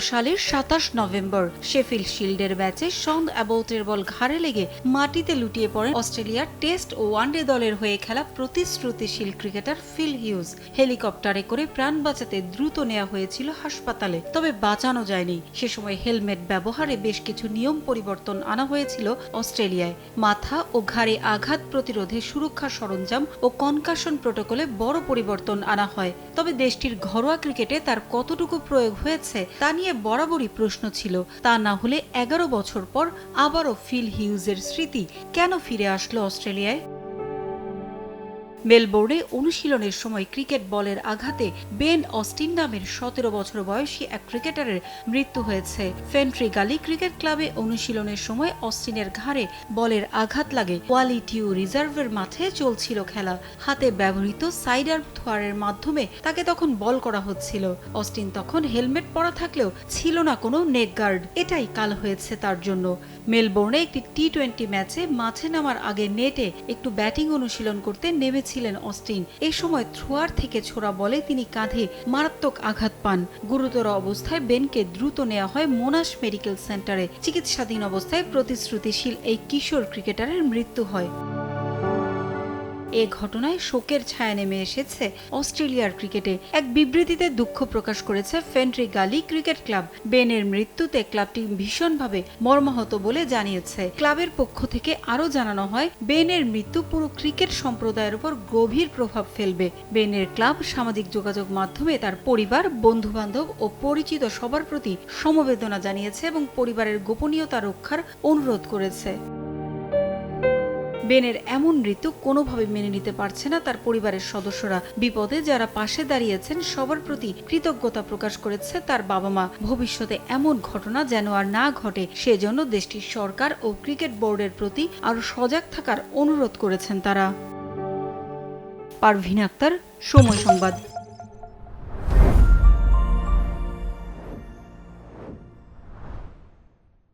সালের সাতাশ November, Sheffield শিল্ডের ম্যাচে শন অ্যাবোটের বল ঘাড়ে লেগে মাটিতে লুটিয়ে পড়েন অস্ট্রেলিয়ার টেস্ট ও ওয়ানডে দলের হয়ে খেলা প্রতিশ্রুতিশীল ক্রিকেটার ফিল হিউজ। হেলিকপ্টারে করে প্রাণ বাঁচাতে দ্রুত নেওয়া হয়েছিল হাসপাতালে, তবে বাঁচানো যায়নি। সে সময় হেলমেট ব্যবহারে বেশ কিছু নিয়ম পরিবর্তন আনা হয়েছিল অস্ট্রেলিয়ায়। মাথা ও ঘাড়ে আঘাত প্রতিরোধে সুরক্ষা সরঞ্জাম ও কনকাশন প্রোটোকলে বড় পরিবর্তন আনা হয়। তবে দেশটির ঘরোয়া ক্রিকেটে তার কতটুকু প্রয়োগ হয়েছে তা নিয়ে বরাবরই প্রশ্ন ছিল। তা না হলে এগারো বছর পর আবারও ফিল হিউজের স্মৃতি কেন ফিরে আসলো অস্ট্রেলিয়ায়? মেলবোর্নে অনুশীলনের সময় ক্রিকেট বলের আঘাতে বেন অস্টিন নামের সতেরো বছর বয়সী এক ক্রিকেটারের মৃত্যু হয়েছে। ফেন্ট্রি গালি ক্রিকেট ক্লাবে অনুশীলনের সময় অস্টিনের ঘাড়ে বলের আঘাত লাগে। কোয়ালিটিউ রিজার্ভের মাঠে চলছিল খেলা। হাতে ব্যবহৃত সাইডার থোয়ারের মাধ্যমে তাকে তখন বল করা হচ্ছিল। অস্টিন তখন হেলমেট পরা থাকলেও ছিল না কোনো নেক গার্ড। এটাই কাল হয়েছে তার জন্য। মেলবোর্নে একটি টি টোয়েন্টি ম্যাচে মাঠে নামার আগে নেটে একটু ব্যাটিং অনুশীলন করতে নেমেছিলেন অস্টিন এ সময় থ্রোয়ার থেকে ছোড়া বলে তিনি কাঁধে মারাত্মক আঘাত পান। গুরুতর অবস্থায় বেনকে দ্রুত নেওয়া হয় মোনাস মেডিকেল সেন্টারে। চিকিৎসাধীন অবস্থায় প্রতিশ্রুতিশীল এই কিশোর ক্রিকেটারের মৃত্যু হয়। এ ঘটনায় শোকের ছায়া নেমে এসেছে অস্ট্রেলিয়ার ক্রিকেটে। এক বিবৃতিতে দুঃখ প্রকাশ করেছে ফেন্ট্রি গালি ক্রিকেট ক্লাব। বেনের মৃত্যুতে ক্লাবটি ভীষণভাবে মর্মাহত বলে জানিয়েছে। ক্লাবের পক্ষ থেকে আরও জানানো হয়, বেনের মৃত্যু পুরো ক্রিকেট সম্প্রদায়ের উপর গভীর প্রভাব ফেলবে। বেনের ক্লাব সামাজিক যোগাযোগ মাধ্যমে তার পরিবার বন্ধু বান্ধব ও পরিচিত সবার প্রতি সমবেদনা জানিয়েছে এবং পরিবারের গোপনীয়তা রক্ষার অনুরোধ করেছে। বেনের এমন ঋতু কোনোভাবে মেনে নিতে পারছে না তার পরিবারের সদস্যরা। বিপদে যারা পাশে দাঁড়িয়েছেন, সবার প্রতি কৃতজ্ঞতা প্রকাশ করেছে তার বাবা মা ভবিষ্যতে এমন ঘটনা যেন আর না ঘটে, সেজন্য দেশটির সরকার ও ক্রিকেট বোর্ডের প্রতি আরও সজাগ থাকার অনুরোধ করেছেন তারা। পারভিন আক্তার, সময় সংবাদ।